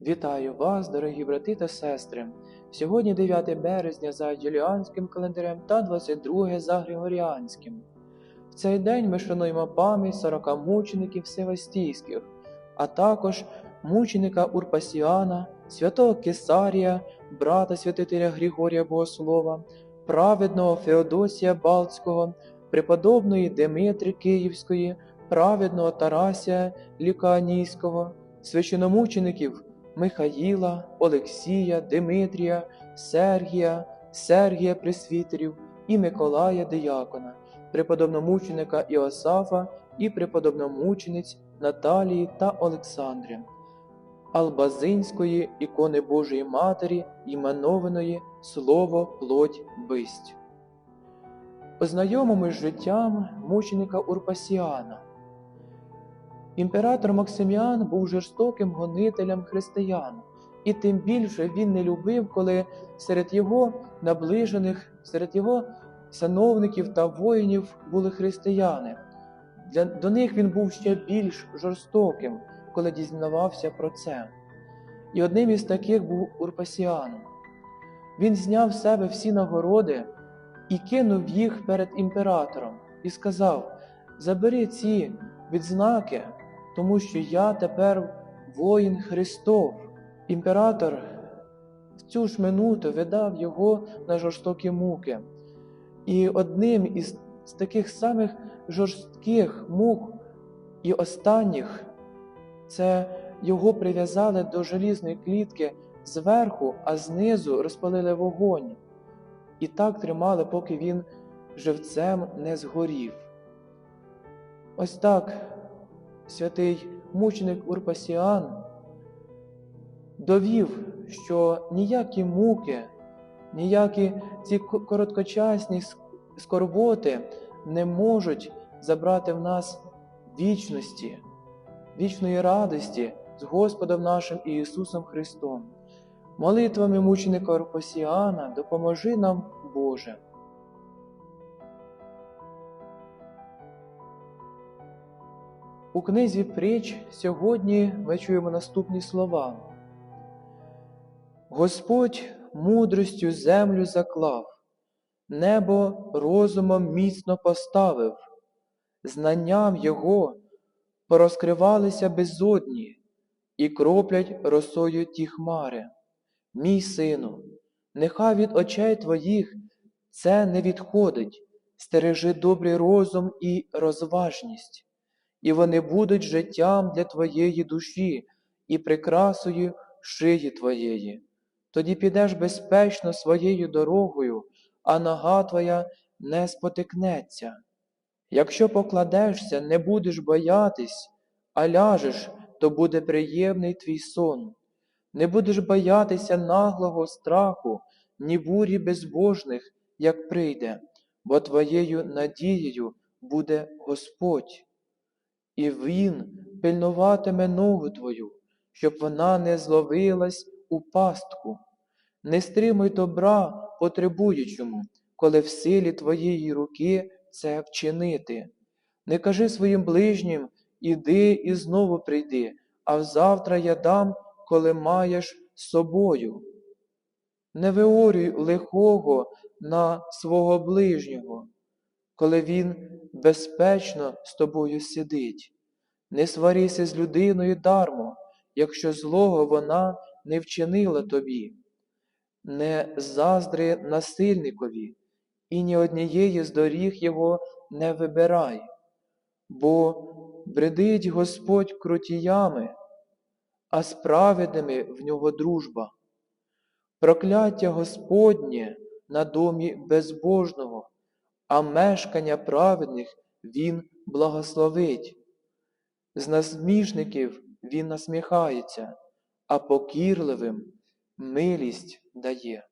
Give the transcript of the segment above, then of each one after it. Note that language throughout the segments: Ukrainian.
Вітаю вас, дорогі брати та сестри. Сьогодні 9 березня за Юліанським календарем та 22 за Григоріанським. В цей день ми шануємо пам'ять 40 мучеників Севастійських, а також мученика Урпасіана, святого Кесарія, брата святителя Григорія Богослова, праведного Феодосія Балтського, преподобної Димитри Київської, праведного Тарасія Ліканійського, священомучеників Михаїла, Олексія, Димитрія, Сергія, Сергія Пресвітерів і Миколая Диякона, преподобномученика Іосафа і преподобномучениць Наталії та Олександри, Албазинської ікони Божої Матері, іменованої Слово Плоть Бисть. Ознайомимось з життям мученика Урпасіана. Імператор Максиміан був жорстоким гонителем християн, і тим більше він не любив, коли серед його наближених, серед його сановників та воїнів були християни. Для, до них він був ще більш жорстоким, коли дізнавався про це. І одним із таких був Урпасіан. Він зняв з себе всі нагороди і кинув їх перед імператором, і сказав: Забери ці відзнаки, тому що я тепер воїн Христов. Імператор в цю ж минуту видав його на жорстокі муки. І одним із таких самих жорстких мук і останніх це його прив'язали до желізної клітки зверху, а знизу розпалили вогонь. І так тримали, поки він живцем не згорів. Ось так святий мученик Урпасіан довів, що ніякі муки, ніякі ці короткочасні скорботи не можуть забрати в нас вічності, вічної радості з Господом нашим Ісусом Христом. Молитвами мученика Урпасіана допоможи нам, Боже. У книзі Притч сьогодні ми чуємо наступні слова. Господь мудростю землю заклав, небо розумом міцно поставив, знанням Його порозкривалися безодні і кроплять росою ті хмари. Мій сину, нехай від очей твоїх це не відходить, стережи добрий розум і розважність і вони будуть життям для твоєї душі і прикрасою шиї твоєї. Тоді підеш безпечно своєю дорогою, а нога твоя не спотикнеться. Якщо покладешся, не будеш боятись, а ляжеш, то буде приємний твій сон. Не будеш боятися наглого страху, ні бурі безбожних, як прийде, бо твоєю надією буде Господь і Він пильнуватиме ногу твою, щоб вона не зловилась у пастку. Не стримуй добра потребуючому, коли в силі твоєї руки це вчинити. Не кажи своїм ближнім іди і знову прийди, а взавтра я дам, коли маєш з собою. Не виорюй лихого на свого ближнього коли він безпечно з тобою сидить. Не сварися з людиною дармо, якщо злого вона не вчинила тобі, не заздри насильникові, і ні однієї з доріг його не вибирай, бо бредить Господь крутіями, а справедними в нього дружба. Прокляття Господнє на домі безбожного а мешкання праведних Він благословить. З насмішників Він насміхається, а покірливим милість дає.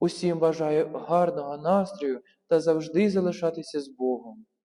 Усім бажаю гарного настрою та завжди залишатися з Богом.